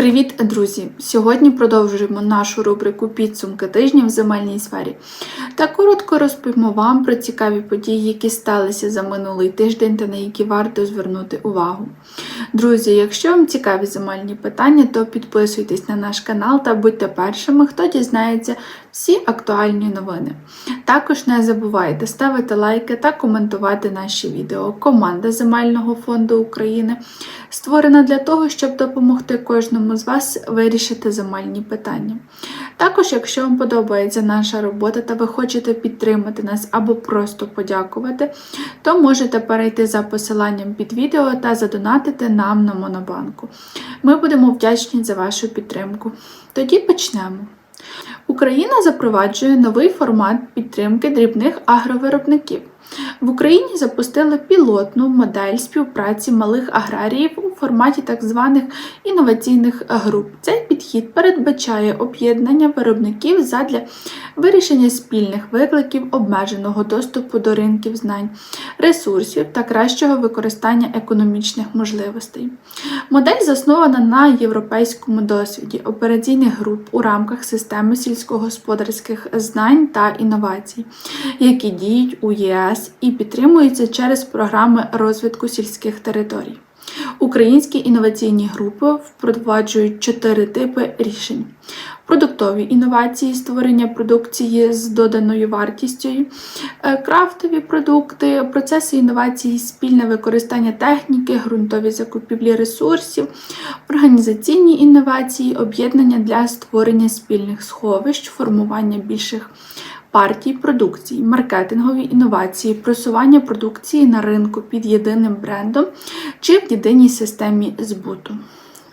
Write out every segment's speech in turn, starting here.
Привіт, друзі! Сьогодні продовжуємо нашу рубрику Підсумки тижня в земельній сфері та коротко розповімо вам про цікаві події, які сталися за минулий тиждень та на які варто звернути увагу. Друзі, якщо вам цікаві земельні питання, то підписуйтесь на наш канал та будьте першими, хто дізнається всі актуальні новини. Також не забувайте ставити лайки та коментувати наші відео. Команда Земельного фонду України створена для того, щоб допомогти кожному з вас вирішити земельні питання. Також, якщо вам подобається наша робота та ви хочете підтримати нас або просто подякувати, то можете перейти за посиланням під відео та задонатити нам на Монобанку. Ми будемо вдячні за вашу підтримку. Тоді почнемо. Україна запроваджує новий формат підтримки дрібних агровиробників. В Україні запустили пілотну модель співпраці малих аграріїв у форматі так званих інноваційних груп. Цей підхід передбачає об'єднання виробників задля вирішення спільних викликів, обмеженого доступу до ринків знань, ресурсів та кращого використання економічних можливостей. Модель заснована на європейському досвіді операційних груп у рамках системи сільськогосподарських знань та інновацій, які діють у ЄС і підтримуються через програми розвитку сільських територій. Українські інноваційні групи впроваджують чотири типи рішень: продуктові інновації, створення продукції з доданою вартістю, е, крафтові продукти, процеси інновації, спільне використання техніки, ґрунтові закупівлі ресурсів, організаційні інновації, об'єднання для створення спільних сховищ, формування більших партій продукції, маркетингові інновації, просування продукції на ринку під єдиним брендом чи в єдиній системі збуту.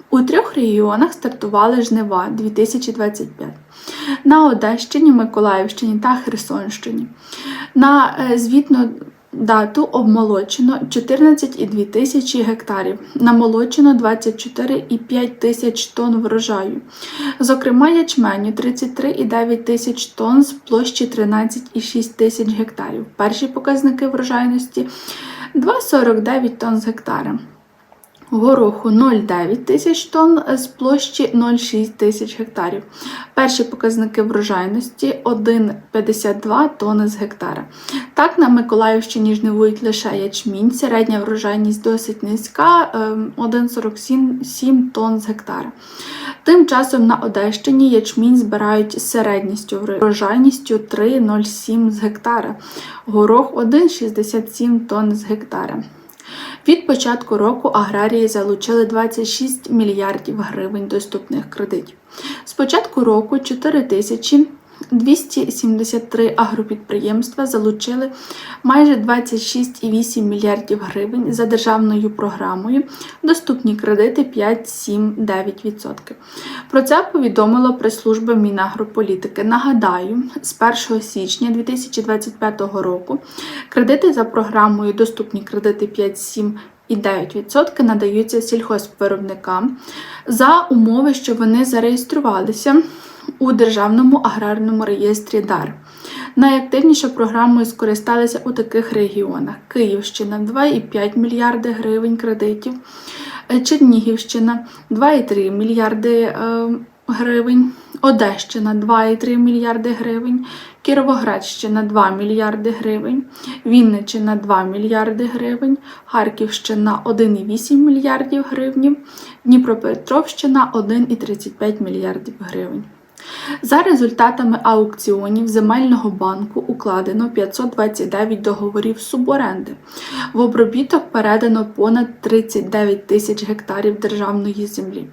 У трьох регіонах стартували жнива 2025 на Одещині, Миколаївщині та Херсонщині. На е, звітну дату обмолочено 14,2 тисячі гектарів, намолочено 24,5 тисяч тонн врожаю. Зокрема, ячменю 33,9 тисяч тонн з площі 13,6 тисяч гектарів. Перші показники врожайності 2,49 тонн з гектара. Гороху 0,9 тисяч тонн з площі 0,6 тисяч гектарів. Перші показники врожайності 1,52 тонни з гектара. Так, на Миколаївщині жнивують лише ячмінь, середня врожайність досить низька 1,47 тонн з гектара. Тим часом на Одещині ячмінь збирають з середністю врожайністю 3,07 з гектара, горох 1,67 тонн з гектара. Від початку року аграрії залучили 26 мільярдів гривень доступних кредитів. З початку року 4 тисячі 273 агропідприємства залучили майже 26,8 мільярдів гривень за державною програмою Доступні кредити 5-7-9%. Про це повідомила прес-служба Мінагрополітики. Нагадаю, з 1 січня 2025 року кредити за програмою Доступні кредити 5-7%. І 9% надаються сільхозвиробникам за умови, що вони зареєструвалися у Державному аграрному реєстрі ДАР. Найактивніше програмою скористалися у таких регіонах: Київщина 2,5 мільярди гривень кредитів, Чернігівщина 2,3 мільярди е, гривень, Одещина 2,3 мільярди гривень, Кіровоградщина 2 мільярди гривень, Вінниччина 2 мільярди гривень, Харківщина 1,8 мільярдів гривень, Дніпропетровщина 1,35 мільярдів гривень. За результатами аукціонів земельного банку укладено 529 договорів суборенди. В обробіток передано понад 39 тисяч гектарів державної землі.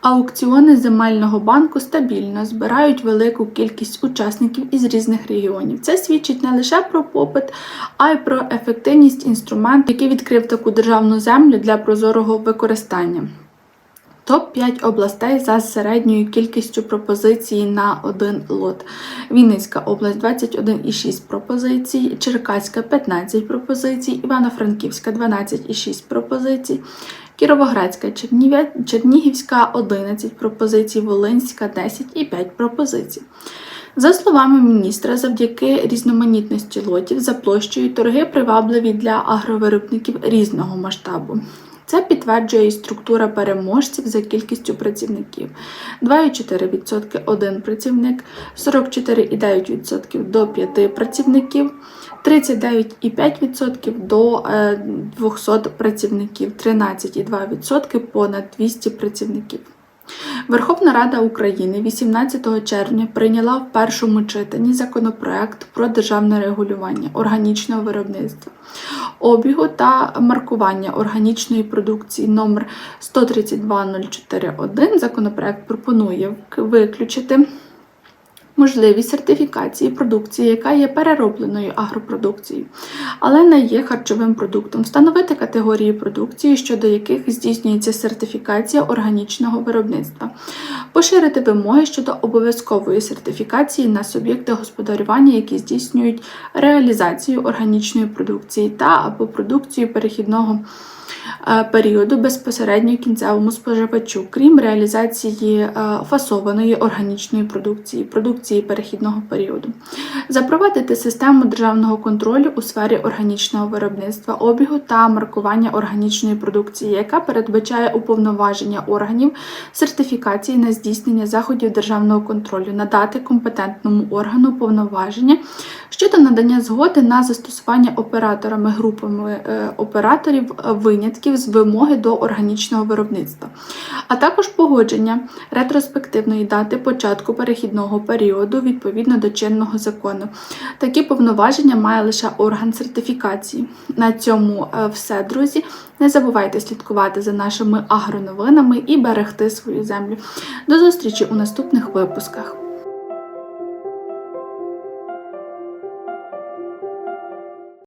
Аукціони земельного банку стабільно збирають велику кількість учасників із різних регіонів. Це свідчить не лише про попит, а й про ефективність інструменту, який відкрив таку державну землю для прозорого використання. Топ-5 областей за середньою кількістю пропозицій на один лот. Вінницька область 21,6 пропозицій, Черкаська 15 пропозицій, Івано-Франківська 12,6 пропозицій, Кіровоградська, Чернігівська 11 пропозицій, Волинська 10,5 пропозицій. За словами міністра, завдяки різноманітності лотів за площею торги привабливі для агровиробників різного масштабу. Це підтверджує і структура переможців за кількістю працівників: 2,4% один працівник, 44,9% до 5 працівників, 39,5% до е, 200 працівників, 13,2% понад 200 працівників. Верховна Рада України 18 червня прийняла в першому читанні законопроект про державне регулювання органічного виробництва, обігу та маркування органічної продукції номер 132041. Законопроект пропонує виключити можливість сертифікації продукції, яка є переробленою агропродукцією, але не є харчовим продуктом, встановити категорії продукції, щодо яких здійснюється сертифікація органічного виробництва, поширити вимоги щодо обов'язкової сертифікації на суб'єкти господарювання, які здійснюють реалізацію органічної продукції та або продукцію перехідного періоду безпосередньо кінцевому споживачу, крім реалізації е, фасованої органічної продукції, продукції перехідного періоду, запровадити систему державного контролю у сфері органічного виробництва, обігу та маркування органічної продукції, яка передбачає уповноваження органів сертифікації на здійснення заходів державного контролю, надати компетентному органу повноваження щодо надання згоди на застосування операторами групами е, операторів е, винятків з вимоги до органічного виробництва, а також погодження ретроспективної дати початку перехідного періоду відповідно до чинного закону. Такі повноваження має лише орган сертифікації. На цьому е, все, друзі. Не забувайте слідкувати за нашими агроновинами і берегти свою землю. До зустрічі у наступних випусках.